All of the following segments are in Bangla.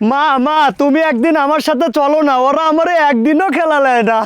মা মা তুমি একদিন আমার সাথে চলো না ওরা আমারে একদিনও খেলা নেয় না।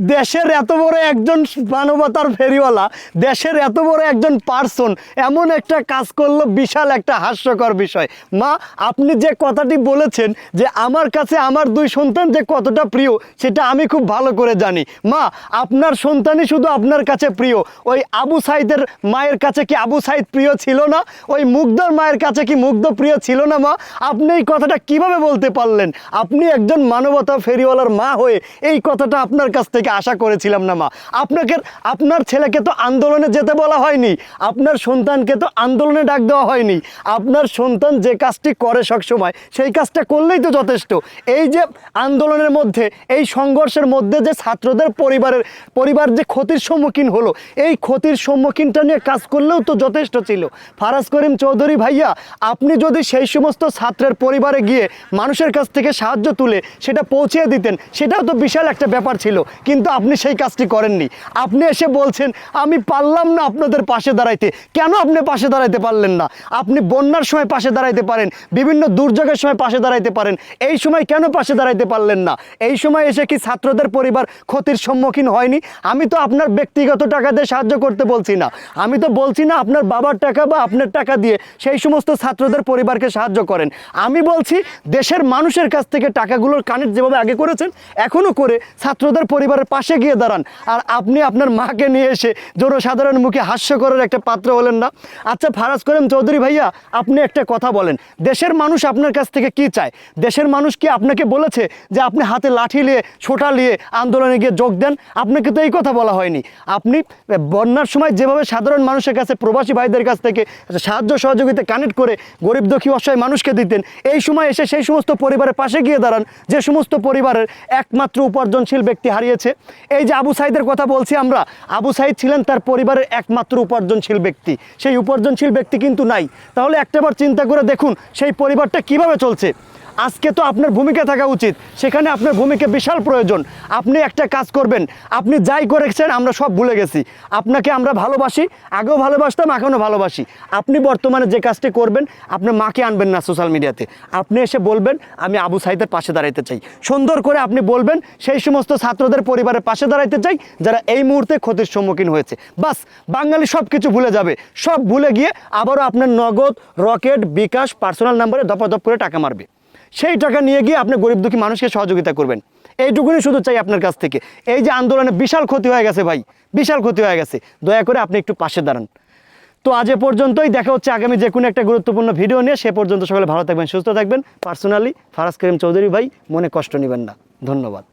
দেশের এত বড় একজন মানবতার ফেরিওয়ালা, দেশের এত বড় একজন পার্সন এমন একটা কাজ করল, বিশাল একটা হাস্যকর বিষয়। মা, আপনি যে কথাটি বলেছেন যে আমার কাছে আমার দুই সন্তান যে কতটা প্রিয়, সেটা আমি খুব ভালো করে জানি। মা, আপনার সন্তানই শুধু আপনার কাছে প্রিয়। ওই আবু সাইদের মায়ের কাছে কি আবু সাইদ প্রিয় ছিল না? ওই মুগ্ধর মায়ের কাছে কি মুগ্ধ প্রিয় ছিল না, মা? আপনি এই কথাটা কীভাবে বলতে পারলেন? আপনি একজন মানবতা ফেরিওয়ালার মা হয়ে এই কথাটা আপনার কাছ থেকে আশা করেছিলাম না, মা। আপনাকে, আপনার ছেলেকে তো আন্দোলনে যেতে বলা হয়নি, আপনার সন্তানকে তো আন্দোলনে ডাক দেওয়া হয়নি, আপনার সন্তান যে কাজটি করে সবসময় সেই কাজটা করলেই তো যথেষ্ট। এই যে আন্দোলনের মধ্যে, এই সংঘর্ষের মধ্যে যে ছাত্রদের পরিবারের, পরিবার যে ক্ষতির সম্মুখীন হলো, এই ক্ষতির সম্মুখীনটা নিয়ে কাজ করলেও তো যথেষ্ট ছিল। ফারাজ করিম চৌধুরী ভাইয়া, আপনি যদি সেই সমস্ত ছাত্রের পরিবারে গিয়ে মানুষের কাছ থেকে সাহায্য তুলে সেটা পৌঁছে দিতেন, সেটাও তো বিশাল একটা ব্যাপার ছিল। কিন্তু আপনি সেই কাজটি করেননি। আপনি এসে বলছেন, আমি পারলাম না আপনাদের পাশে দাঁড়াইতে। কেন আপনি পাশে দাঁড়াইতে পারলেন না? আপনি বন্যার সময় পাশে দাঁড়াইতে পারেন, বিভিন্ন দুর্যোগের সময় পাশে দাঁড়াইতে পারেন। এই সময় কেন পাশে দাঁড়াইতে পারলেন না? এই সময় এসে কি ছাত্রদের পরিবার ক্ষতির সম্মুখীন হয়নি? আমি তো আপনার ব্যক্তিগত টাকা দিয়ে সাহায্য করতে বলছি না। আমি তো বলছি না আপনার বাবার টাকা বা আপনার টাকা দিয়ে সেই সমস্ত ছাত্রদের পরিবারকে সাহায্য করেন। আমি বলছি, দেশের মানুষের কাছ থেকে টাকাগুলোর কানেক্ট যেভাবে আগে করেছেন এখনও করে ছাত্রদের পরিবারের পাশে গিয়ে দাঁড়ান। আর আপনি আপনার মাকে নিয়ে এসে জনসাধারণ মুখে হাস্যকরের একটা পাত্র হলেন না। আচ্ছা ফারাজ করিম চৌধুরী ভাইয়া, আপনি একটা কথা বলেন। দেশের মানুষ আপনার কাছ থেকে কি চায়? দেশের মানুষ কি আপনাকে বলেছে যে আপনি হাতে লাঠি নিয়ে, ছোটা নিয়ে আন্দোলনে গিয়ে যোগ দেন? আপনাকে তো এই কথা বলা হয়নি। আপনি বন্যার সময় যেভাবে সাধারণ মানুষের কাছে প্রবাসী ভাইদের কাছ থেকে সাহায্য সহযোগিতা কানেক্ট করে গরিব দুঃখী অসহায় মানুষকে দিতেন, এই সময় এসে সেই সমস্ত পরিবারের পাশে গিয়ে দাঁড়ান, যে সমস্ত পরিবারের একমাত্র উপার্জনশীল ব্যক্তি হারিয়েছে। এই যে আবু সাইদের কথা বলছি আমরা, আবু সাইদ ছিলেন তার পরিবারের একমাত্র উপার্জনশীল ব্যক্তি। সেই উপার্জনশীল ব্যক্তি কিন্তু নাই। তাহলে একটাবার চিন্তা করে দেখুন, সেই পরিবারটা কীভাবে চলছে? আজকে তো আপনার ভূমিকা থাকা উচিত। সেখানে আপনার ভূমিকা বিশাল প্রয়োজন। আপনি একটা কাজ করবেন। আপনি যাই করেছেন, আমরা সব ভুলে গেছি। আপনাকে আমরা ভালোবাসি, আগেও ভালোবাসতাম, এখনও ভালোবাসি। আপনি বর্তমানে যে কাজটি করবেন, আপনার মাকে আনবেন না সোশ্যাল মিডিয়াতে। আপনি এসে বলবেন, আমি আবু সাইদের পাশে দাঁড়াইতে চাই। সুন্দর করে আপনি বলবেন, সেই সমস্ত ছাত্রদের পরিবারের পাশে দাঁড়াইতে চাই, যারা এই মুহূর্তে ক্ষতির সম্মুখীন হয়েছে। বাস, বাঙালি সব কিছু ভুলে যাবে। সব ভুলে গিয়ে আবারও আপনার নগদ, রকেট, বিকাশ, পার্সোনাল নাম্বারে দপাদপ করে টাকা মারবে। সেই টাকা নিয়ে গিয়ে আপনি গরিব দুঃখী মানুষকে সহযোগিতা করবেন। এইটুকুনি শুধু চাই আপনার কাছ থেকে। এই যে আন্দোলনে বিশাল ক্ষতি হয়ে গেছে ভাই, বিশাল ক্ষতি হয়ে গেছে। দয়া করে আপনি একটু পাশে দাঁড়ান। তো আজ এ পর্যন্তই, দেখা হচ্ছে আগামী যে কোনো একটা গুরুত্বপূর্ণ ভিডিও নিয়ে। সে পর্যন্ত সকলে ভালো থাকবেন, সুস্থ থাকবেন। পার্সোনালি ফারাজ করিম চৌধুরী ভাই, মনে কষ্ট নেবেন না। ধন্যবাদ।